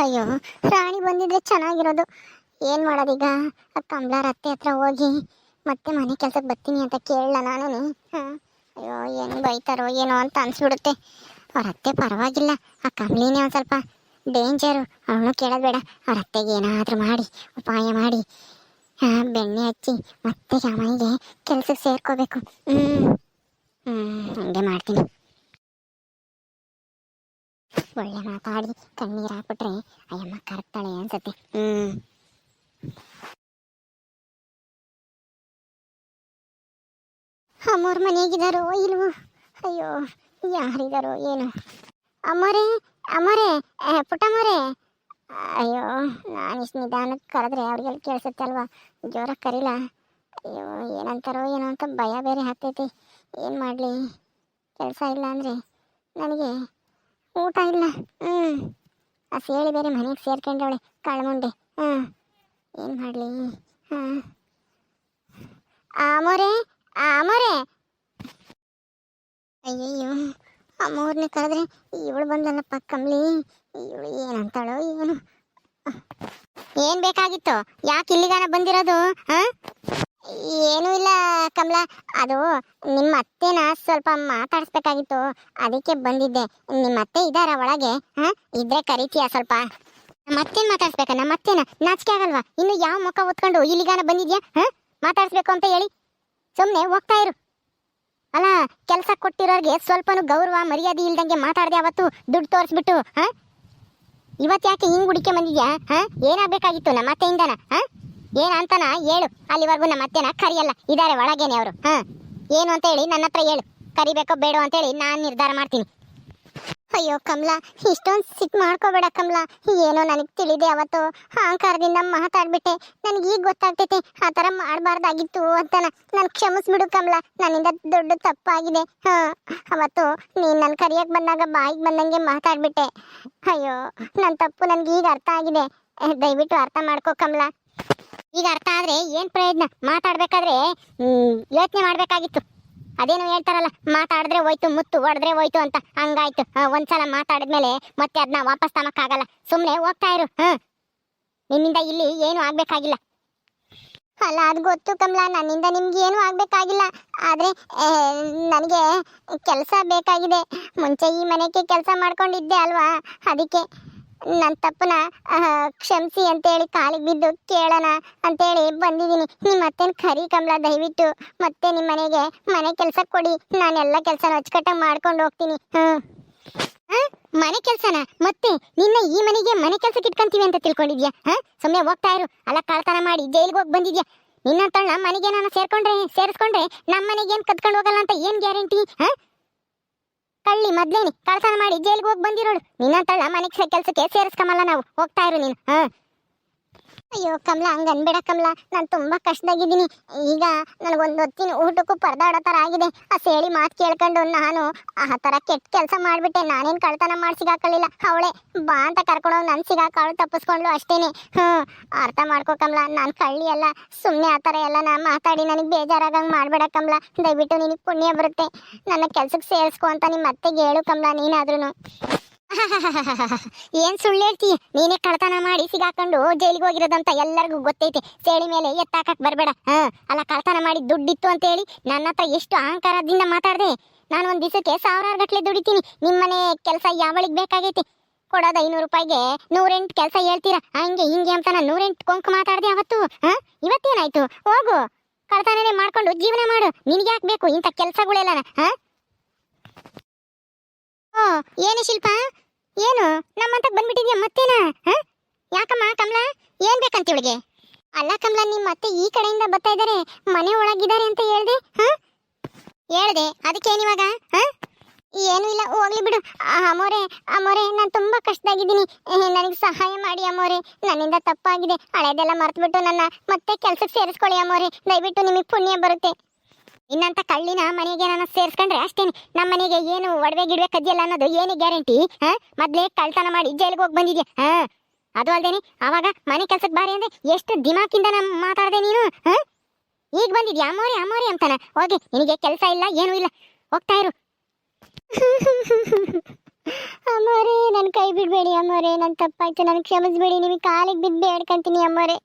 ಅಯ್ಯೋ, ರಾಣಿ ಬಂದಿದ್ರೆ ಚೆನ್ನಾಗಿರೋದು. ಏನು ಮಾಡೋದೀಗ? ಆ ಕಂಬಳ ಅತ್ತೆ ಹತ್ರ ಹೋಗಿ ಮತ್ತೆ ಮನೆ ಕೆಲ್ಸಕ್ಕೆ ಬರ್ತೀನಿ ಅಂತ ಕೇಳಲ್ಲ ನಾನು ಹಾಂ. ಅಯ್ಯೋ, ಏನು ಬೈತಾರೋ ಏನೋ ಅಂತ ಅನಿಸ್ಬಿಡುತ್ತೆ. ಅವ್ರ ಅತ್ತೆ ಪರವಾಗಿಲ್ಲ. ಆ ಕಮಲಿನೇ ಒಂದು ಸ್ವಲ್ಪ ಡೇಂಜರು ಅವನು ಕೇಳೋದು ಬೇಡ. ಅವ್ರ ಅತ್ತೆಗೆ ಏನಾದರೂ ಮಾಡಿ, ಉಪಾಯ ಮಾಡಿ. ಹಾಂ, ಬೆಣ್ಣೆ ಹಚ್ಚಿ ಮತ್ತೆ ಮನೆಗೆ ಕೆಲ್ಸಕ್ಕೆ ಸೇರ್ಕೋಬೇಕು. ಹ್ಞೂ ಹ್ಞೂ ಹಂಗೆ ಮಾಡ್ತೀನಿ. ಒಳ್ಳೆ ಮಾತಾಡಿ ಕಣ್ಣೀರು ಹಾಕ್ಬಿಟ್ರೆ ಅಯ್ಯಮ್ಮ ಕರ್ತಾಳೆ ಅನ್ಸುತ್ತೆ. ಹ್ಮ್. ಅಮ್ಮವ್ರ ಮನೆಗಿದಾರೋ ಇಲ್ವೋ? ಅಯ್ಯೋ, ಯಾರಿದಾರೋ ಏನು? ಅಮ್ಮರೇ ಅಮ್ಮರೇ ಪುಟ್ಟಮ್ಮರೇ. ಅಯ್ಯೋ, ನಾನು ಇಷ್ಟು ನಿಧಾನಕ್ಕೆ ಕರೆದ್ರೆ ಅವ್ರಿಗೆಲ್ಲ ಕೇಳಿಸುತ್ತೆ ಅಲ್ವಾ ಜೋರ ಕರಿಲ್ಲ ಅಯ್ಯೋ, ಏನಂತಾರೋ ಏನೋ ಅಂತ ಭಯ ಬೇರೆ ಆಗ್ತೈತಿ. ಏನು ಮಾಡಲಿ? ಕೆಲಸ ಇಲ್ಲ ಅಂದರೆ ನನಗೆ ಊಟ ಇಲ್ಲ. ಹ್ಞೂ ಆ ಸೇಳಿ ಬೇರೆ ಮನೆಗೆ ಸೇರ್ಕೊಂಡವಳೆ ಕಳ್ಮುಂಡೆ ಹಾಂ. ಏನು ಮಾಡಲಿ? ಹಾಂ. ಆಮೋರೆ ಆಮೋರೆ. ಅಯ್ಯಯ್ಯೋ ಅಮ್ಮವ್ರನ್ನ ಕರೆದ್ರೆ ಇವಳು ಬಂದಲ್ಲಪ್ಪ ಕಮ್ಲಿ. ಇವಳು ಏನಂತಾಳೋ ಏನು. ಏನು ಬೇಕಾಗಿತ್ತು? ಯಾಕೆ ಇಲ್ಲಿಗಾನ ಬಂದಿರೋದು? ಹಾಂ? ಏನೂ ಇಲ್ಲ ಕಮಲಾ. ಅದು ನಿಮ್ಮ ಅತ್ತೆನ ಸ್ವಲ್ಪ ಮಾತಾಡಿಸ್ಬೇಕಾಗಿತ್ತು. ಅದಕ್ಕೆ ಬಂದಿದ್ದೆ. ನಿಮ್ಮ ಅತ್ತೆ ಇದ್ದಾರ ಒಳಗೆ, ಹಾ? ಇದ್ರೆ ಕರಿತೀಯ ಸ್ವಲ್ಪ? ಮತ್ತೇನ್ ಮಾತಾಡ್ಸ್ಬೇಕ? ನಮ್ಮ ಅತ್ತೆನ? ನಾಚಿಕೆ ಆಗಲ್ವಾ? ಇನ್ನು ಯಾವ ಮುಖ ಹೊತ್ಕೊಂಡು ಇಲ್ಲಿಗಾನ ಬಂದಿದ್ಯಾ, ಹಾ? ಮಾತಾಡಿಸ್ಬೇಕು ಅಂತ ಹೇಳಿ. ಸುಮ್ಮನೆ ಹೋಗ್ತಾ ಇರು. ಅಲ್ಲ, ಕೆಲಸ ಕೊಟ್ಟಿರೋರಿಗೆ ಸ್ವಲ್ಪನೂ ಗೌರವ, ಮರ್ಯಾದೆ ಇಲ್ದಂಗೆ ಮಾತಾಡ್ದೆ ಅವತ್ತು ದುಡ್ಡು ತೋರಿಸ್ಬಿಟ್ಟು, ಹಾ? ಇವತ್ತು ಯಾಕೆ ಹಿಂಗ್ ಹುಡಿಕೆ ಬಂದಿದ್ಯಾ, ಹಾ? ಏನಾಗಬೇಕಾಗಿತ್ತು ನಮ್ಮ ಅತ್ತೆಯಿಂದನ, ಹಾ? ಏನಂತನ ಹೇಳು. ಅಲ್ಲಿವರೆಗೂ ನಮ್ಮ ಅತ್ತೆನ ಕರಿಯಲ್ಲ. ಇದಾರೆ ಒಳಗೇನೆ ಅವರು. ಹಾ. ಏನು ಅಂತ ಹೇಳಿ ನನ್ನ ಹತ್ರ ಹೇಳು. ಕರಿಬೇಕೋ ಬೇಡೋ ಅಂತ ಹೇಳಿ ನಾನು ನಿರ್ಧಾರ ಮಾಡ್ತೀನಿ. ಅಯ್ಯೋ ಕಮಲಾ, ಇಷ್ಟೊಂದು ಸಿಟ್ ಮಾಡ್ಕೋಬೇಡ ಕಮಲಾ. ಏನೋ ನನಗೆ ತಿಳಿದೆ ಅವತ್ತು. ಅಹಂಕಾರದಿಂದ ಮಾತಾಡ್ಬಿಟ್ಟೆ. ನನಗೆ ಈಗ ಗೊತ್ತಾಗ್ತೈತೆ. ಆ ಥರ ಮಾಡಬಾರ್ದಾಗಿತ್ತು ಅಂತ ನಾನು ಕ್ಷಮಿಸ್ಬಿಡು ಕಮಲಾ. ನನ್ನಿಂದ ದೊಡ್ಡ ತಪ್ಪಾಗಿದೆ. ಹಾ. ಅವತ್ತು ನೀನು ನನ್ನ ಕರಿಯಕ್ಕೆ ಬಂದಾಗ ಬಾಯಿಗೆ ಬಂದಂಗೆ ಮಾತಾಡ್ಬಿಟ್ಟೆ. ಅಯ್ಯೋ ನನ್ನ ತಪ್ಪು ನನಗೆ ಅರ್ಥ ಆಗಿದೆ. ದಯವಿಟ್ಟು ಅರ್ಥ ಮಾಡ್ಕೋ ಕಮಲಾ. ಈಗ ಅರ್ಥ ಆದ್ರೆ ಏನ್ ಪ್ರಯೋಜನ? ಮಾತಾಡ್ಬೇಕಾದ್ರೆ ಯೋಚನೆ ಮಾಡ್ಬೇಕಾಗಿತ್ತು. ಅದೇನು ಹೇಳ್ತಾರಲ್ಲ, ಮಾತಾಡಿದ್ರೆ ಹೋಯ್ತು, ಮುತ್ತು ಹೊಡೆದ್ರೆ ಹೋಯ್ತು ಅಂತ. ಹಂಗಾಯ್ತು. ಒಂದ್ಸಲ ಮಾತಾಡಿದ್ಮೇಲೆ ಮತ್ತೆ ಅದನ್ನ ವಾಪಸ್ ತಮಕ್ಕಾಗಲ್ಲ ಸುಮ್ಮನೆ ಹೋಗ್ತಾ ಇರು. ಹ. ನಿನ್ನಿಂದ ಇಲ್ಲಿ ಏನು ಆಗ್ಬೇಕಾಗಿಲ್ಲ. ಅಲ್ಲ, ಅದು ಗೊತ್ತು ಕಮಲಾ, ನನ್ನಿಂದ ನಿಮ್ಗೆ ಏನು ಆಗ್ಬೇಕಾಗಿಲ್ಲ. ಆದ್ರೆ ನನಗೆ ಕೆಲಸ ಬೇಕಾಗಿದೆ. ಮುಂಚೆ ಈ ಮನೆಗೆ ಕೆಲಸ ಮಾಡ್ಕೊಂಡಿದ್ದೆ ಅಲ್ವಾ? ಅದಕ್ಕೆ ನನ್ನ ತಪ್ಪನ ಕ್ಷಮಿಸಿ ಅಂತೇಳಿ ಕಾಲಿಗೆ ಬಿದ್ದು ಕೇಳೋಣ ಅಂತೇಳಿ ಬಂದಿದ್ದೀನಿ. ನಿಮ್ಮ ಅತ್ತೇನು ಖರಿ ಕಮಲ ದಯವಿಟ್ಟು ಮತ್ತೆ ನಿಮ್ಮ ಮನೆಗೆ ಮನೆ ಕೆಲಸ ಕೊಡಿ. ನಾನೆಲ್ಲ ಕೆಲಸನ ಅಚ್ಚುಕಟ್ಟಾಗಿ ಮಾಡ್ಕೊಂಡು ಹೋಗ್ತೀನಿ. ಹ್ಞೂ ಮನೆ ಕೆಲಸನ? ಮತ್ತೆ ನಿನ್ನ ಈ ಮನೆಗೆ ಮನೆ ಕೆಲಸಕ್ಕೆ ಇಟ್ಕೊಂತೀವಿ ಅಂತ ತಿಳ್ಕೊಂಡಿದ್ಯಾ? ಹಾ? ಸುಮ್ಮನೆ ಹೋಗ್ತಾ ಇರು. ಅಲ್ಲ ಕಳ್ತನ ಮಾಡಿ ಜೈಲಿಗೆ ಹೋಗಿ ಬಂದಿದ್ಯಾ? ನಿನ್ನ ತಳ್ಳ ಮನೆಗೆ ನಾನು ಸೇರ್ಕೊಂಡ್ರೆ, ಸೇರಿಸ್ಕೊಂಡ್ರೆ ನಮ್ಮ ಮನೆಗೆ ಏನು ಕದ್ಕೊಂಡು ಹೋಗಲ್ಲ ಅಂತ ಏನು ಗ್ಯಾರಂಟಿ? ಹಾ? ಕಳ್ಳಿ ಮೊದ್ಲೇನಿ ಕಳ್ತನ ಮಾಡಿ ಜೈಲ್ಗೆ ಹೋಗಿ ಬಂದಿರೋಳು. ನಿನ್ನ ತಳ್ಳ ಮನೆಗೆ ಕೆಲಸಕ್ಕೆ ಸೇರಿಸ್ಕಮಲ್ಲ ನಾವು. ಹೋಗ್ತಾ ಇರು ನೀನು. ಹಾ. ಅಯ್ಯೋ, ಕಮಲ, ಹಂಗ ಅನ್ಬೇಡ ಕಮಲ. ನಾನು ತುಂಬಾ ಕಷ್ಟದಾಗಿದ್ದೀನಿ. ಈಗ ನನಗೊಂದು ಹೊತ್ತಿನ ಊಟಕ್ಕೂ ಪರದಾಡೋ ಥರ ಆಗಿದೆ. ಆ ಸೇಳಿ ಮಾತು ಕೇಳ್ಕೊಂಡು ನಾನು ಆ ಥರ ಕೆಟ್ಟ ಕೆಲಸ ಮಾಡಿಬಿಟ್ಟೆ. ನಾನೇನು ಕಳ್ತನ ಮಾಡಿ ಸಿಗಾಕೊಳ್ಳಿಲ್ಲ ಅವಳೆ, ಬಾ ಅಂತ ಕರ್ಕೊಂಡೋಗಿ ನಾನು ಸಿಗಾಕಾಳು ತಪ್ಪಿಸ್ಕೊಂಡ್ಲು ಅಷ್ಟೇನೆ. ಹ್ಞೂ ಅರ್ಥ ಮಾಡ್ಕೋ ಕಮಲ. ನಾನು ಕಳ್ಳಿ ಅಲ್ಲ. ಸುಮ್ಮನೆ ಆ ಥರ ಎಲ್ಲ ನಾ ಮಾತಾಡಿ ನನಗೆ ಬೇಜಾರಾಗಂಗೆ ಮಾಡಬೇಡ ಕಮಲ. ದಯವಿಟ್ಟು ನಿನಗೆ ಪುಣ್ಯ ಬರುತ್ತೆ. ನನ್ನ ಕೆಲಸಕ್ಕೆ ಸೇರಿಸ್ಕೊ ಅಂತ ನಿಮ್ಮ ಅತ್ತೆಗೆ ಹೇಳು ಕಮಲ ನೀನಾದ್ರೂ ಏನ್ ಸುಳ್ಳು ಹೇಳ್ತಿ? ನೀನೇ ಕಳ್ತನ ಮಾಡಿ ಸಿಗಾಕೊಂಡು ಜೈಲಿಗೆ ಹೋಗಿರೋದಂತ ಎಲ್ಲರಿಗೂ ಗೊತ್ತೈತೆ. ಸೇಳಿ ಮೇಲೆ ಎತ್ತಾಕಕ್ ಬರ್ಬೇಡ. ಹಾ, ಅಲ್ಲ ಕಳ್ತನ ಮಾಡಿ ದುಡ್ಡಿತ್ತು ಅಂತ ಹೇಳಿ ನನ್ನ ಹತ್ರ ಎಷ್ಟು ಅಹಂಕಾರದಿಂದ ಮಾತಾಡ್ದೆ? ನಾನು ಒಂದ್ ದಿವಸಕ್ಕೆ ಸಾವಿರಾರು ಗಟ್ಲೆ ದುಡಿತೀನಿ. ನಿಮ್ಮನೆ ಕೆಲಸ ಯಾವಳಿಗೆ ಬೇಕಾಗೈತಿ? ಕೊಡೋದು ಐನೂರು ರೂಪಾಯಿಗೆ ನೂರೆಂಟು ಕೆಲಸ ಹೇಳ್ತೀರಾ? ಹಂಗೆ, ಹಿಂಗೆ ಅಂತ ನಾನು ನೂರೆಂಟು ಕೊಂಕು ಮಾತಾಡ್ದೆ ಅವತ್ತು. ಹಾ, ಇವತ್ತೇನಾಯ್ತು? ಹೋಗು. ಕಳ್ತನನೇ ಮಾಡ್ಕೊಂಡು ಜೀವನ ಮಾಡು. ನಿನಗೆ ಯಾಕೆ ಬೇಕು ಇಂಥ ಕೆಲಸಗಳೆಲ್ಲ ಹಾ? ಓ ಏನು ಶಿಲ್ಪ? ಏನು? ನಮ್ಮಂತ ಬಂದ್ಬಿಟ್ಟಿದ್ಯಾ ಮತ್ತೇನ? ಯಾಕಮ್ಮ ಕಮಲ? ಏನ್ ಬೇಕಂತ ಇವಳಿಗೆ? ಅಲ್ಲ ಕಮಲ ನಿಮ್ಮ ಮತ್ತೆ ಈ ಕಡೆಯಿಂದ ಬರ್ತಾ ಇದಾರೆ ಮನೆ ಒಳಗಿದ್ದಾರೆ ಅಂತ ಹೇಳ್ದೆ. ಹಾ? ಹೇಳ್ದೆ. ಅದಕ್ಕೇನಿವಾಗ ಹಾ? ಏನು ಇಲ್ಲ. ಹೋಗ್ಲಿ ಬಿಡು. ಅಮೋರೆ ಅಮೋರೆ, ನಾನು ತುಂಬಾ ಕಷ್ಟದಾಗಿದ್ದೀನಿ. ನನಗೆ ಸಹಾಯ ಮಾಡಿ ಅಮೋರೆ. ನನ್ನಿಂದ ತಪ್ಪಾಗಿದೆ. ಹಳೆದೆಲ್ಲ ಮರೆತುಬಿಟ್ಟು ನನ್ನ ಮತ್ತೆ ಕೆಲ್ಸಕ್ಕೆ ಸೇರಿಸ್ಕೊಳ್ಳಿ ಅಮೋರೆ. ದಯವಿಟ್ಟು ನಿಮಗೆ ಪುಣ್ಯ ಬರುತ್ತೆ. ಇನ್ನಂತ ಕಳ್ಳಿನ ಮನೆಗೆ ನಾನು ಸೇರ್ಸ್ಕೊಂಡ್ರೆ ಅಷ್ಟೇನೆ. ನಮ್ಮ ಮನೆಗೆ ಏನು ಒಡವೆ ಗಿಡವೆ ಕದ್ದಿಲ್ಲ ಅನ್ನೋದು ಏನು ಗ್ಯಾರಂಟಿ, ಹಾ? ಮೊದ್ಲೇ ಕಳ್ತನ ಮಾಡಿ ಜೈಲಿಗೆ ಹೋಗಿ ಬಂದಿದ್ಯಾ? ಹಾ? ಅದು ಅಲ್ದೇನೆ, ಅವಾಗ ಮನೆ ಕೆಲ್ಸಕ್ಕೆ ಬಾರಿ ಅಂದ್ರೆ ಎಷ್ಟು ದಿಮಾಕಿಂದ ನಾನು ಮಾತಾಡ್ದೆ ನೀನು, ಹಾ? ಈಗ ಬಂದಿದ್ಯಾ? ಅಮ್ಮೋರಿ ಅಮ್ಮೋರಿ ಅಂತಾನ? ಹೋಗಿ, ನಿನಗೆ ಕೆಲಸ ಇಲ್ಲ, ಏನೂ ಇಲ್ಲ. ಹೋಗ್ತಾ ಇರು. ಅಮ್ಮೋರೆ ನನ್ನ ಕೈ ಬಿಡಬೇಡಿ ಅಮ್ಮೋರೆ ನನ್ನ ತಪ್ಪಾಯ್ತು ನನಗೆ ಕ್ಷಮಿಸ್ಬೇಡಿ ನಿಮಗೆ ಕಾಲಿಗೆ ಬಿದ್ದು ಬೇಡ್ಕಂತೀನಿ ಅಮ್ಮೋರೆ.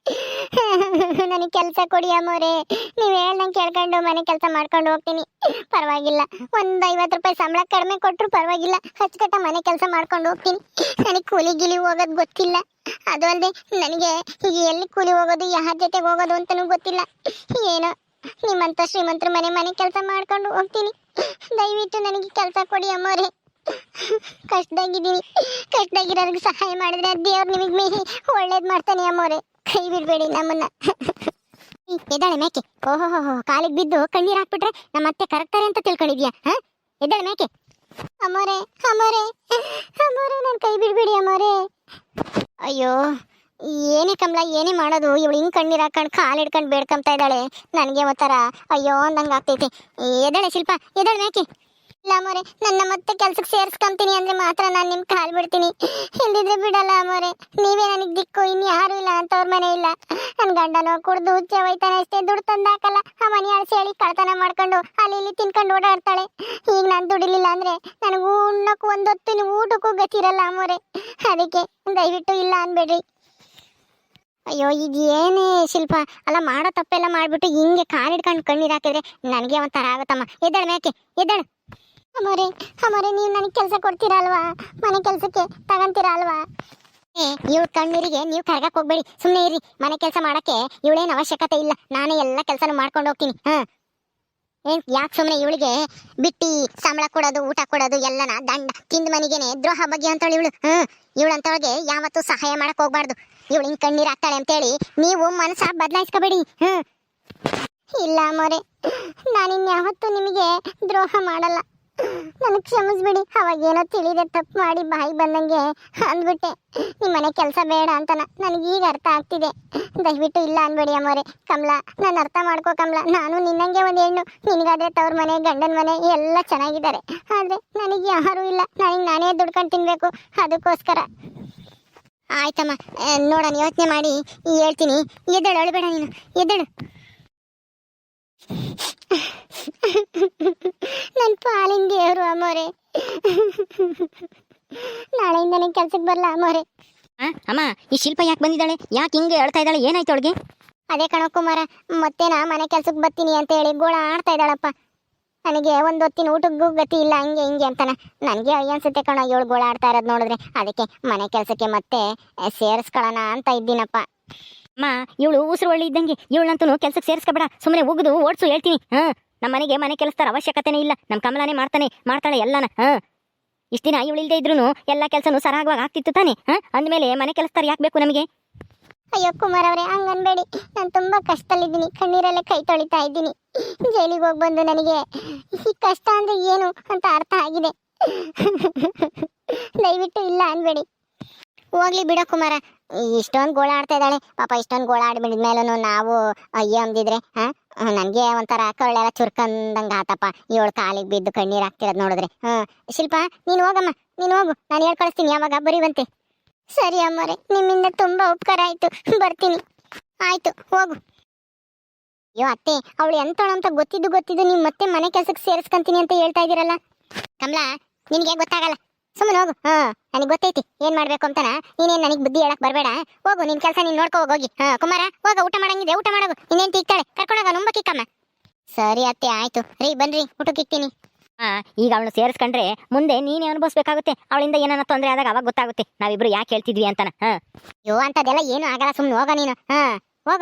ನನಗೆ ಕೆಲಸ ಕೊಡಿ ಅಮ್ಮೋರೆ. ನೀವು ಹೇಳ್ದಂಗೆ ಕೇಳ್ಕೊಂಡು ಮನೆ ಕೆಲಸ ಮಾಡ್ಕೊಂಡು ಹೋಗ್ತೀನಿ. ಪರವಾಗಿಲ್ಲ. ಒಂದು ಐವತ್ತು ರೂಪಾಯಿ ಸಂಬಳ ಕಡಿಮೆ ಕೊಟ್ಟರು ಪರವಾಗಿಲ್ಲ. ಅಚ್ಚುಕಟ್ಟ ಮನೆ ಕೆಲಸ ಮಾಡ್ಕೊಂಡು ಹೋಗ್ತೀನಿ. ನನಗೆ ಕೂಲಿ ಗಿಲಿ ಹೋಗೋದು ಗೊತ್ತಿಲ್ಲ. ಅದು ಅಲ್ಲದೆ ನನಗೆ ಎಲ್ಲಿ ಕೂಲಿ ಹೋಗೋದು, ಯಾರ ಜೊತೆಗೆ ಹೋಗೋದು ಅಂತಲೂ ಗೊತ್ತಿಲ್ಲ. ಏನೋ ನಿಮ್ಮಂತ ಶ್ರೀಮಂತರ ಮನೆ ಮನೆ ಕೆಲಸ ಮಾಡ್ಕೊಂಡು ಹೋಗ್ತೀನಿ. ದಯವಿಟ್ಟು ನನಗೆ ಕೆಲಸ ಕೊಡಿ ಅಮ್ಮೋರೆ. ಕಷ್ಟದಾಗಿದ್ದೀನಿ ಕಷ್ಟದಾಗಿರೋರಿಗೆ ಸಹಾಯ ಮಾಡಿದ್ರೆ ದೇವ್ರು ನಿಮಗೆ ಒಳ್ಳೇದು ಮಾಡ್ತಾನೆ ಅಮ್ಮೋರೆ. ಕೈ ಬಿಡಬೇಡಿ ನಮ್ಮನ್ನ. ಎದ್ದಾಳೆ ಮೇಕೆ. ಓಹೋ ಕಾಲಿಗೆ ಬಿದ್ದು ಕಣ್ಣೀರು ಹಾಕ್ಬಿಟ್ರೆ ನಮ್ಮ ಅತ್ತೆ ಕರೆಕ್ತಾರೆ ಅಂತ ತಿಳ್ಕೊಂಡಿದ್ಯಾ? ಹಾ? ಎದ್ದಾಳೆ ಮೇಕೆ. ಅಮೋರೆ ಅಮೋರೆ ಅಮೋರೆ ನನ್ನ ಕೈ ಬಿಡಬೇಡಿ ಅಮ್ಮರೆ. ಅಯ್ಯೋ, ಏನೇ ಕಮಲ, ಏನೇ ಮಾಡೋದು? ಇವಳು ಹಿಂಗೆ ಕಣ್ಣೀರ್ ಹಾಕೊಂಡು ಕಾಲು ಹಿಡ್ಕೊಂಡು ಬೇಡ್ಕೊಂತ ಇದ್ದಾಳೆ. ನನಗೆ ಒಂಥರ, ಅಯ್ಯೋ, ಅಂದಂಗೆ ಆಗ್ತೈತೆ. ಎದ್ದಾಳೆ ಶಿಲ್ಪ, ಎದ್ದಾಳೆ ಮೇಕೆ. ಇಲ್ಲ ನನ್ನ ಮತ್ತೆ ಕೆಲ್ಸಕ್ಕೆ ಸೇರಿಸ್ಕೊಂತೀನಿ ಅಂದ್ರೆ ಮಾತ್ರ ನಾನು ನಿಮ್ ಕಾಲ್ ಬಿಡ್ತೀನಿ ಹಿಂದಿದ್ರೆ ಬಿಡಲ್ಲ ಅಮ್ಮೋರೆ ನೀವೇ ನನಗೆ ದಿಕ್ಕು ಇನ್ನು ಯಾರು ಇಲ್ಲ ಅಂತ ಅವ್ರ ಮನೆ ಇಲ್ಲ. ನನ್ನ ಗಂಡನೋ ಕುಡ್ದು ಹುಚ್ಚೆ ಹೋಯ್ತಾನೆ ಅಷ್ಟೇ, ದುಡ್ಡು ತಂದಾಕಲ್ಲ. ಆ ಮನೆ ಹೇಳಿ ಕಳ್ತನ ಮಾಡ್ಕೊಂಡು ಅಲ್ಲಿ ಇಲ್ಲಿ ತಿನ್ಕೊಂಡು ಓಡಾಡ್ತಾಳೆ. ಈಗ ನಾನು ದುಡಿಲಿಲ್ಲ ಅಂದ್ರೆ ನನಗೂ ಉಣ್ಣಕ್ಕೂ ಒಂದೊತ್ತಿನ ಊಟಕ್ಕೂ ಗತಿರಲ್ಲ ಅದಕ್ಕೆ ದಯವಿಟ್ಟು ಇಲ್ಲ ಅನ್ಬೇಡ್ರಿ. ಅಯ್ಯೋ ಏನೇ ಶಿಲ್ಪ. ಅಲ್ಲ, ಮಾಡೋ ತಪ್ಪೆಲ್ಲ ಮಾಡಿಬಿಟ್ಟು ಹಿಂಗೆ ಕಾಲು ಹಿಡ್ಕೊಂಡು ಕಣ್ಣೀರು ಹಾಕಿದ್ರೆ ನನಗೆ ಒಂಥರ ಆಗುತ್ತಮ್ಮ. ಎದ್ದಾಳೆ ಮೇಕೆ ಎದ್ದಾಳು. ಅಮ್ಮೋರೆ ಅಮ್ಮೋರೆ, ನೀವು ನನಗೆ ಕೆಲಸ ಕೊಡ್ತೀರಾ ಅಲ್ವಾ ಮನೆ ಕೆಲಸಕ್ಕೆ ತಗೊಂತೀರಾ ಅಲ್ವಾ ಏ ಇವಳು ಕಣ್ಣೀರಿಗೆ ನೀವು ಕರ್ಗಕ್ಕೆ ಹೋಗ್ಬೇಡಿ. ಸುಮ್ಮನೆ ಇರಿ, ಮನೆ ಕೆಲಸ ಮಾಡಕ್ಕೆ ಇವಳೇನು ಅವಶ್ಯಕತೆ ಇಲ್ಲ. ನಾನೇ ಎಲ್ಲ ಕೆಲಸನೂ ಮಾಡ್ಕೊಂಡು ಹೋಗ್ತೀನಿ. ಹಾ. ಏನ್, ಯಾಕೆ ಸುಮ್ಮನೆ ಇವಳಿಗೆ ಬಿಟ್ಟಿ ಸಂಬಳ ಕೊಡೋದು, ಊಟ ಕೊಡೋದು, ಎಲ್ಲನ ದಂಡ ತಿಂದ ಮನೆಗೇನೆ ದ್ರೋಹ ಬಗ್ಗೆ ಅಂತೇಳಿ ಇವಳು. ಹ್ಮ್ ಇವಳಂತವಳಿಗೆ ಯಾವತ್ತು ಸಹಾಯ ಮಾಡಕ್ ಹೋಗ್ಬಾರ್ದು. ಇವಳು ಹಿಂಗ್ ಕಣ್ಣೀರ್ ಹಾಕ್ತಾಳೆ ಅಂತೇಳಿ ನೀವು ಮನಸ್ಸ ಬದಲಾಯಿಸ್ಕೋಬೇಡಿ. ಹ್ಮ್ ಇಲ್ಲ ಮೊರೆ ನಾನಿನ್ಯಾವತ್ತೂ ನಿಮಗೆ ದ್ರೋಹ ಮಾಡಲ್ಲ. ನನಗೆ ಕ್ಷಮಿಸ್ಬಿಡಿ ಅವಾಗ ಏನೋ ತಿಳಿದೆ, ತಪ್ಪು ಮಾಡಿ ಬಾಯಿ ಬಂದಂಗೆ ಅಂದ್ಬಿಟ್ಟೆ. ನಿಮ್ಮ ಮನೆ ಕೆಲಸ ಬೇಡ ಅಂತನ. ಈಗ ಅರ್ಥ ಆಗ್ತಿದೆ. ದಯವಿಟ್ಟು ಇಲ್ಲ ಅನ್ಬೇಡಿ ಅಮ್ಮೋರೆ. ಕಮಲ, ನಾನು ಅರ್ಥ ಮಾಡ್ಕೋ ಕಮಲ. ನಾನು ನಿನ್ನಂಗೆ ಒಂದು ಹೆಣ್ಣು. ನಿನಗಾದ್ರೆ ತವ್ರ ಮನೆ, ಗಂಡನ ಮನೆ ಎಲ್ಲ ಚೆನ್ನಾಗಿದ್ದಾರೆ. ಆದರೆ ನನಗೆ ಯಾರೂ ಇಲ್ಲ. ನನಗೆ ನಾನೇ ದುಡ್ಕೊಂಡು ತಿನ್ಬೇಕು. ಅದಕ್ಕೋಸ್ಕರ. ಆಯ್ತಮ್ಮ. ನೋಡಣ, ಯೋಚನೆ ಮಾಡಿ. ಹೇಳ್ತೀನಿ. ಎದ್ದಳು ಅಳಬೇಡ ನೀನು. ಎದ್ದೇಳು ನನ್ನ ಪಾಲಿನ ದೇವರು ಅಮ್ಮೋರೆ. ನಾಳೆಯಿಂದ ನನಗೆ ಕೆಲ್ಸಕ್ಕೆ ಬರಲ್ಲ ಅಮ್ಮೋರೆ. ಆ, ಅಮ್ಮ ಈ ಶಿಲ್ಪ ಯಾಕೆ ಬಂದಿದ್ದಾಳೆ? ಯಾಕೆ ಹಿಂಗೆ ಹೇಳ್ತಾ ಇದ್ದಾಳೆ? ಏನಾಯ್ತು ಅವಳಿಗೆ? ಅದೇ ಕಣೋ ಕುಮಾರ ಮತ್ತೆ ನಾ ಮನೆ ಕೆಲ್ಸಕ್ಕೆ ಬರ್ತೀನಿ ಅಂತ ಹೇಳಿ ಗೋಳ ಆಡ್ತಾ ಇದ್ದಾಳಪ್ಪ. ನನಗೆ ಒಂದು ಹೊತ್ತಿನ ಊಟಕ್ಕೂ ಗತಿ ಇಲ್ಲ ಹಂಗೆ ಹಿಂಗೆ ಅಂತಾನ. ನನಗೆ ಅನ್ಸುತ್ತೆ ಕಣ ಏಳು ಗೋಳ ಆಡ್ತಾ ಇರೋದು ನೋಡಿದ್ರೆ. ಅದಕ್ಕೆ ಮನೆ ಕೆಲಸಕ್ಕೆ ಮತ್ತೆ ಸೇರಿಸ್ಕೊಳ್ಳೋಣ ಅಂತ ಇದ್ದೀನಪ್ಪ. ಅಮ್ಮ ಇವಳು ಉಸಿರು ಒಳ್ಳೆ ಇದ್ದಂಗೆ. ಇವಳಂತೂ ಕೆಲ್ಸಕ್ಕೆ ಸೇರಿಸ್ಕೊಬೇಡ. ಸುಮ್ಮನೆ ಉಗಿದು ಓಡಿಸು ಹೇಳ್ತೀನಿ. ಹಾ. ನಮ್ಮ ಮನೆಗೆ ಮನೆ ಕೆಲಸದ ಅವಶ್ಯಕತೆನೇ ಇಲ್ಲ. ನಮ್ಮ ಕಮಲಾನೇ ಮಾಡ್ತಾನೆ, ಮಾಡ್ತಾಳೆ ಎಲ್ಲನ, ಹಾ. ಇಷ್ಟು ದಿನ ಇವಳು ಇಲ್ದೇ ಇದ್ರು ಎಲ್ಲ ಕೆಲಸನೂ ಸರಾಗವಾಗಿ ಆಗ್ತಿತ್ತು ತಾನೆ, ಹಾ. ಅಂದಮೇಲೆ ಮನೆ ಕೆಲಸದಾರ ಯಾಕೆ ಬೇಕು ನಮಗೆ? ಅಯ್ಯೋ ಕುಮಾರ್ ಅವರೇ, ಹಂಗನ್ಬೇಡಿ. ನಾನು ತುಂಬಾ ಕಷ್ಟದಲ್ಲಿದ್ದೀನಿ. ಕಣ್ಣೀರಲ್ಲೇ ಕೈ ತೊಳಿತಾ ಇದ್ದೀನಿ. ಜೈಲಿಗೆ ಹೋಗ್ಬಂದು ನನಗೆ ಈ ಕಷ್ಟ ಅಂದ್ರೆ ಏನು ಅಂತ ಅರ್ಥ ಆಗಿದೆ. ದಯವಿಟ್ಟು ಇಲ್ಲ ಅನ್ಬೇಡಿ. ಹೋಗ್ಲಿ ಬಿಡ ಕುಮಾರ. ಇಷ್ಟೊಂದು ಗೋಳ ಆಡ್ತಾ ಇದ್ದಾಳೆ. ಪಾಪ ಇಷ್ಟೊಂದು ಗೋಳ ಆಡ್ಬಿಡಿದ ನಾವು ಅಯ್ಯ ಅಂದಿದ್ರೆ ಹಾ. ನನಗೆ ಒಂಥರ ಕಳ್ಳೆಲ್ಲ ಚುರ್ಕಂದಂಗೆ ಆತಪ್ಪ. ಇವಳು ಕಾಲಿಗೆ ಬಿದ್ದು ಕಣ್ಣೀರು ಹಾಕ್ತಿರೋದು ನೋಡಿದ್ರೆ. ಹಾ ಶಿಲ್ಪ, ನೀನು ಹೋಗಮ್ಮ, ನೀನು ಹೋಗು. ನಾನು ಹೇಳ್ ಕಳಿಸ್ತೀನಿ, ಯಾವಾಗ? ಬರೀವಂತೆ. ಸರಿ ಅಮ್ಮರೇ, ನಿಮ್ಮಿಂದ ತುಂಬಾ ಉಪಕಾರ ಆಯ್ತು. ಬರ್ತೀನಿ. ಆಯ್ತು, ಹೋಗು. ಅಯ್ಯೋ ಅತ್ತೆ, ಅವಳು ಎಂತವಳು ಅಂತ ಗೊತ್ತಿದ್ದು ಗೊತ್ತಿದ್ದು ನೀವು ಮತ್ತೆ ಮನೆ ಕೆಲಸಕ್ಕೆ ಸೇರಿಸ್ಕೊಂತೀನಿ ಅಂತ ಹೇಳ್ತಾ ಇದ್ದೀರಲ್ಲ ಕಮಲಾ, ನಿನಗೆ ಗೊತ್ತಾಗಲ್ಲ. ಸುಮ್ಮನೆ ಹೋಗು. ಹಾ, ನನಗೆ ಗೊತ್ತೈತಿ. ಏನ್ ಮಾಡ್ಬೇಕು ಅಂತಾನ? ನೀನೇನ್ ನನಗೆ ಬುದ್ಧಿ ಹೇಳಕ್ ಬರಬೇಡ? ಹೋಗು, ನಿನ್ ಕೆಲಸ ನೀನ್ ನೋಡ್ಕೋ ಹೋಗ್ ಹಾ, ಕುಮಾರ, ಹೋಗ, ಊಟ ಮಾಡಂಗಿದೆ. ಊಟ ಮಾಡೋದು ಇನ್ನೇನ್ ತಿಕ್ತಾಳೆ? ಕರ್ಕೊಂಡೋಗ, ನುಂಬ ಕಿಕ್ಕಮ್ಮ. ಸರಿ ಅತ್ತೆ, ಆಯ್ತು. ರೀ, ಬನ್ರಿ, ಊಟಕ್ಕೆ ಇಕ್ತೀನಿ. ಹಾ, ಈಗ ಅವಳು ಸೇರಿಸ್ಕೊಂಡ್ರೆ ಮುಂದೆ ನೀನೇ ಅನುಭವಿಸ್ಬೇಕಾಗುತ್ತೆ. ಅವಳಿಂದ ಏನಾನ ತೊಂದರೆ ಆದಾಗ ಅವಾಗ ಗೊತ್ತಾಗುತ್ತೆ. ನಾವಿಬ್ರು ಯಾಕೆ ಹೇಳ್ತಿದ್ವಿ ಅಂತಾನ. ಹಾ. ಅಯ್ಯೋ, ಅಂತದೆಲ್ಲ ಏನು ಆಗಲ್ಲ. ಸುಮ್ಮನೆ ಹೋಗ ನೀನು. ಹಾ, ಹೋಗ.